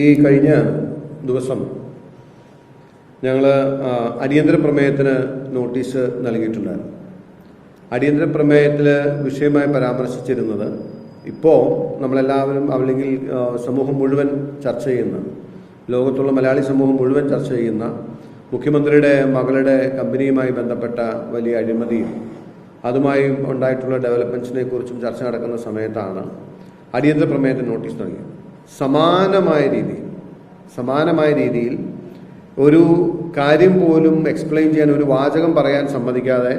ഈ കഴിഞ്ഞ ദിവസം ഞങ്ങൾ അടിയന്തര പ്രമേയത്തിന് നോട്ടീസ് നൽകിയിട്ടുണ്ടായിരുന്നു. അടിയന്തര പ്രമേയത്തിൽ വിഷയമായി പരാമർശിച്ചിരുന്നത് ഇപ്പോൾ നമ്മളെല്ലാവരും അല്ലെങ്കിൽ സമൂഹം മുഴുവൻ ചർച്ച ചെയ്യുന്ന ലോകത്തുള്ള മലയാളി സമൂഹം മുഴുവൻ ചർച്ച ചെയ്യുന്ന മുഖ്യമന്ത്രിയുടെ മകളുടെ കമ്പനിയുമായി ബന്ധപ്പെട്ട വലിയ അഴിമതിയും അതുമായി ഉണ്ടായിട്ടുള്ള ഡെവലപ്മെന്റ്സിനെ കുറിച്ചും ചർച്ച നടക്കുന്ന സമയത്താണ് അടിയന്തര പ്രമേയത്തിന് നോട്ടീസ് നൽകിയത്. സമാനമായ രീതിയിൽ സമാനമായ രീതിയിൽ ഒരു കാര്യം പോലും എക്സ്പ്ലെയിൻ ചെയ്യാൻ ഒരു വാചകം പറയാൻ സമ്മതിക്കാതെ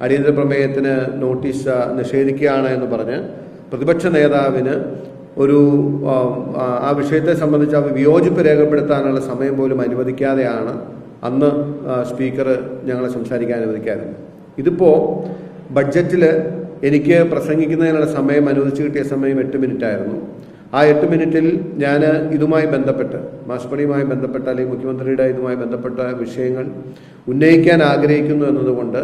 അടിയന്തര പ്രമേയത്തിന് നോട്ടീസ് നിഷേധിക്കുകയാണ് എന്ന് പറഞ്ഞ് പ്രതിപക്ഷ നേതാവിന് ഒരു ആ, വിഷയത്തെ സംബന്ധിച്ച് ആ വിയോജിപ്പ് രേഖപ്പെടുത്താനുള്ള സമയം പോലും അനുവദിക്കാതെയാണ് അന്ന് സ്പീക്കർ ഞങ്ങളെ സംസാരിക്കാൻ അനുവദിക്കാറുണ്ട്. ഇതിപ്പോൾ ബഡ്ജറ്റിൽ എനിക്ക് പ്രസംഗിക്കുന്നതിനുള്ള സമയം അനുവദിച്ചു കിട്ടിയ സമയം എട്ട് മിനിറ്റ് ആയിരുന്നു. ആ എട്ട് മിനിറ്റിൽ ഞാൻ ഇതുമായി ബന്ധപ്പെട്ട് മാഷ്പണിയുമായി ബന്ധപ്പെട്ട അല്ലെങ്കിൽ മുഖ്യമന്ത്രിയുടെ ഇതുമായി ബന്ധപ്പെട്ട വിഷയങ്ങൾ ഉന്നയിക്കാൻ ആഗ്രഹിക്കുന്നു എന്നതുകൊണ്ട്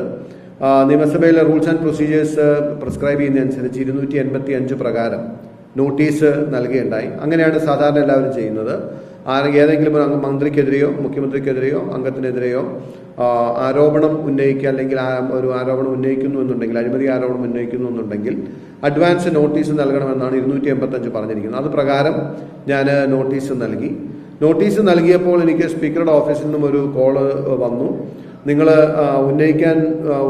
നിയമസഭയിലെ റൂൾസ് ആൻഡ് പ്രൊസീജിയേഴ്സ് പ്രിസ്ക്രൈബ് ചെയ്യുന്നതനുസരിച്ച് ഇരുന്നൂറ്റി എൺപത്തി അഞ്ച് പ്രകാരം നോട്ടീസ് നൽകുകയുണ്ടായി അങ്ങനെയാണ് സാധാരണ എല്ലാവരും ചെയ്യുന്നത്. ഏതെങ്കിലും ഒരു മന്ത്രിക്കെതിരെയോ മുഖ്യമന്ത്രിക്കെതിരെയോ അംഗത്തിനെതിരെയോ ആരോപണം ഉന്നയിക്കുക അല്ലെങ്കിൽ ഒരു ആരോപണം ഉന്നയിക്കുന്നു എന്നുണ്ടെങ്കിൽ അഴിമതി ആരോപണം ഉന്നയിക്കുന്നു എന്നുണ്ടെങ്കിൽ അഡ്വാൻസ് നോട്ടീസ് നൽകണമെന്നാണ് ഇരുന്നൂറ്റി എൺപത്തഞ്ച് പറഞ്ഞിരിക്കുന്നത്. അത് പ്രകാരം ഞാൻ നോട്ടീസ് നൽകി. നോട്ടീസ് നൽകിയപ്പോൾ എനിക്ക് സ്പീക്കറുടെ ഓഫീസിൽ നിന്നും ഒരു കോൾ വന്നു. നിങ്ങൾ ഉന്നയിക്കാൻ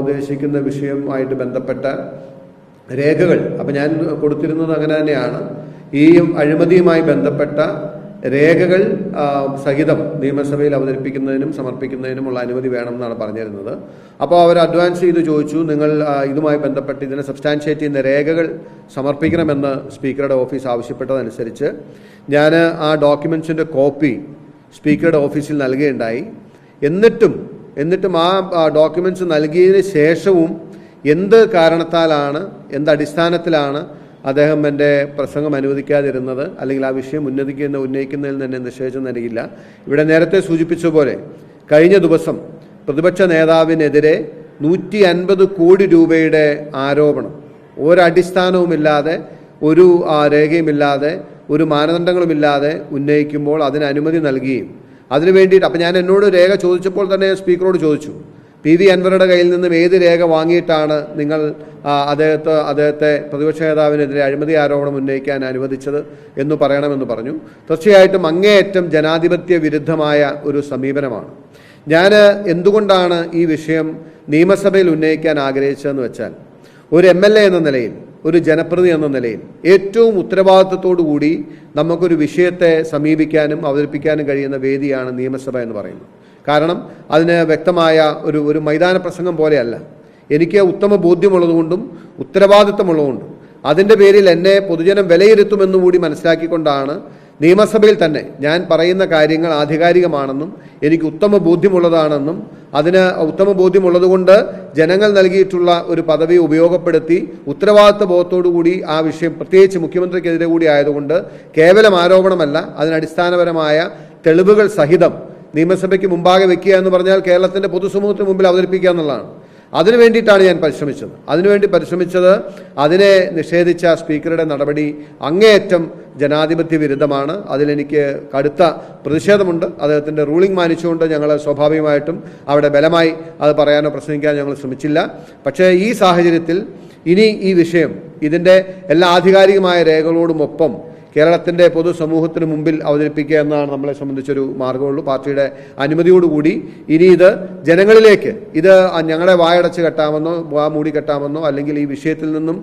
ഉദ്ദേശിക്കുന്ന വിഷയവുമായിട്ട് ബന്ധപ്പെട്ട രേഖകൾ അപ്പം ഞാൻ കൊടുത്തിരുന്നത് അങ്ങനെ തന്നെയാണ്. ഈ അഴിമതിയുമായി ബന്ധപ്പെട്ട രേഖകൾ സഹിതം നിയമസഭയിൽ അവതരിപ്പിക്കുന്നതിനും സമർപ്പിക്കുന്നതിനുമുള്ള അനുമതി വേണമെന്നാണ് പറഞ്ഞിരുന്നത്. അപ്പോൾ അവർ അഡ്വാൻസ് ചെയ്ത് ചോദിച്ചു നിങ്ങൾ ഇതുമായി ബന്ധപ്പെട്ട് ഇതിനെ സബ്സ്റ്റാൻഷിയേറ്റ് ചെയ്യുന്ന രേഖകൾ സമർപ്പിക്കണമെന്ന് സ്പീക്കറുടെ ഓഫീസ് ആവശ്യപ്പെട്ടതനുസരിച്ച് ഞാൻ ആ ഡോക്യുമെൻസിന്റെ കോപ്പി സ്പീക്കറുടെ ഓഫീസിൽ നൽകുകയുണ്ടായി. എന്നിട്ടും എന്നിട്ടും ആ ഡോക്യുമെൻസ് നൽകിയതിന് ശേഷവും എന്ത് കാരണത്താലാണ് എന്ത് അടിസ്ഥാനത്തിലാണ് അദ്ദേഹം എന്റെ പ്രസംഗം അനുവദിക്കാതിരുന്നത് അല്ലെങ്കിൽ ആ വിഷയം ഉന്നതിക്കുന്ന ഉന്നയിക്കുന്നതിൽ തന്നെ നിഷേധം നൽകിയില്ല ഇവിടെ നേരത്തെ സൂചിപ്പിച്ച പോലെ കഴിഞ്ഞ ദിവസം പ്രതിപക്ഷ നേതാവിനെതിരെ നൂറ്റി അൻപത് കോടി രൂപയുടെ ആരോപണം. ഒരടിസ്ഥാനവുമില്ലാതെ ഒരു രേഖയുമില്ലാതെ ഒരു മാനദണ്ഡങ്ങളുമില്ലാതെ ഉന്നയിക്കുമ്പോൾ അതിന് അനുമതി നൽകുകയും. അതിനു വേണ്ടിയിട്ട് അപ്പം ഞാൻ എന്നോട് രേഖ ചോദിച്ചപ്പോൾ തന്നെ സ്പീക്കറോട് ചോദിച്ചു. പി വി അൻവറുടെ കയ്യിൽ നിന്നും ഏത് രേഖ വാങ്ങിയിട്ടാണ് നിങ്ങൾ അദ്ദേഹത്തെ അദ്ദേഹത്തെ പ്രതിപക്ഷ നേതാവിനെതിരെ അഴിമതി ആരോപണം ഉന്നയിക്കാൻ അനുവദിച്ചത് എന്ന് പറയണമെന്ന് പറഞ്ഞു. തീർച്ചയായിട്ടും അങ്ങേയറ്റം ജനാധിപത്യ വിരുദ്ധമായ ഒരു സമീപനമാണ്. ഞാൻ എന്തുകൊണ്ടാണ് ഈ വിഷയം നിയമസഭയിൽ ഉന്നയിക്കാൻ ആഗ്രഹിച്ചതെന്ന് വെച്ചാൽ ഒരു എം എൽ എ എന്ന നിലയിൽ ഒരു ജനപ്രതി എന്ന നിലയിൽ ഏറ്റവും ഉത്തരവാദിത്വത്തോടു കൂടി നമുക്കൊരു വിഷയത്തെ സമീപിക്കാനും അവതരിപ്പിക്കാനും കഴിയുന്ന വേദിയാണ് നിയമസഭ എന്ന് പറയുന്നത്. കാരണം അതിന് വ്യക്തമായ ഒരു ഒരു മൈതാന പ്രസംഗം പോലെയല്ല. എനിക്ക് ഉത്തമ ബോധ്യമുള്ളതുകൊണ്ടും ഉത്തരവാദിത്തമുള്ളതുകൊണ്ടും. അതിന്റെ പേരിൽ എന്നെ പൊതുജനം വിലയിരുത്തുമെന്നു വിലയിരുത്തുമെന്നുകൂടി മനസ്സിലാക്കിക്കൊണ്ടാണ് നിയമസഭയിൽ തന്നെ ഞാൻ പറയുന്ന കാര്യങ്ങൾ ആധികാരികമാണെന്നും എനിക്ക് ഉത്തമ ബോധ്യമുള്ളതാണെന്നും അതിന് ഉത്തമ ബോധ്യമുള്ളതുകൊണ്ട് ജനങ്ങൾ നൽകിയിട്ടുള്ള ഒരു പദവി ഉപയോഗപ്പെടുത്തി ഉത്തരവാദിത്വ ബോധത്തോടുകൂടി ആ വിഷയം പ്രത്യേകിച്ച് മുഖ്യമന്ത്രിക്കെതിരെ കൂടി ആയതുകൊണ്ട് കേവലം ആരോപണമല്ല അതിനടിസ്ഥാനപരമായ തെളിവുകൾ സഹിതം നിയമസഭയ്ക്ക് മുമ്പാകെ വെക്കുക എന്ന് പറഞ്ഞാൽ കേരളത്തിന്റെ പൊതുസമൂഹത്തിന് മുമ്പിൽ അവതരിപ്പിക്കുക എന്നുള്ളതാണ്. അതിനു വേണ്ടിയിട്ടാണ് ഞാൻ പരിശ്രമിച്ചത്. അതിനുവേണ്ടി പരിശ്രമിച്ചത് അതിനെ നിഷേധിച്ച സ്പീക്കറുടെ നടപടി അങ്ങേയറ്റം ജനാധിപത്യ വിരുദ്ധമാണ്. അതിലെനിക്ക് കടുത്ത പ്രതിഷേധമുണ്ട്. അദ്ദേഹത്തിന്റെ റൂളിംഗ് മാനിച്ചുകൊണ്ട് ഞങ്ങൾ സ്വാഭാവികമായിട്ടും അവിടെ ബലമായി അത് പറയാനോ പ്രസംഗിക്കാനോ ഞങ്ങൾ ശ്രമിച്ചില്ല. പക്ഷേ ഈ സാഹചര്യത്തിൽ ഇനി ഈ വിഷയം ഇതിന്റെ എല്ലാ ആധികാരികമായ രേഖകളോടുമൊപ്പം കേരളത്തിന്റെ പൊതുസമൂഹത്തിന് മുമ്പിൽ അവതരിപ്പിക്കുക എന്നാണ് നമ്മളെ സംബന്ധിച്ചൊരു മാർഗമുള്ളൂ. പാർട്ടിയുടെ അനുമതിയോടുകൂടി ഇനി ഇത് ജനങ്ങളിലേക്ക് ഇത് ഞങ്ങളെ വായടച്ച് കെട്ടാമെന്നോ വാ മൂടി കെട്ടാമെന്നോ അല്ലെങ്കിൽ ഈ വിഷയത്തിൽ നിന്നും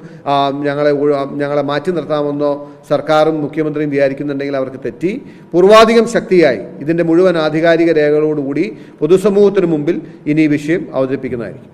ഞങ്ങളെ ഞങ്ങളെ മാറ്റി നിർത്താമെന്നോ സർക്കാരും മുഖ്യമന്ത്രിയും വിചാരിക്കുന്നുണ്ടെങ്കിൽ അവർക്ക് തെറ്റി. പൂർവാധികം ശക്തിയായി ഇതിന്റെ മുഴുവൻ ആധികാരിക രേഖകളോടുകൂടി പൊതുസമൂഹത്തിന് മുമ്പിൽ ഇനി ഈ വിഷയം അവതരിപ്പിക്കുന്നതായിരിക്കും.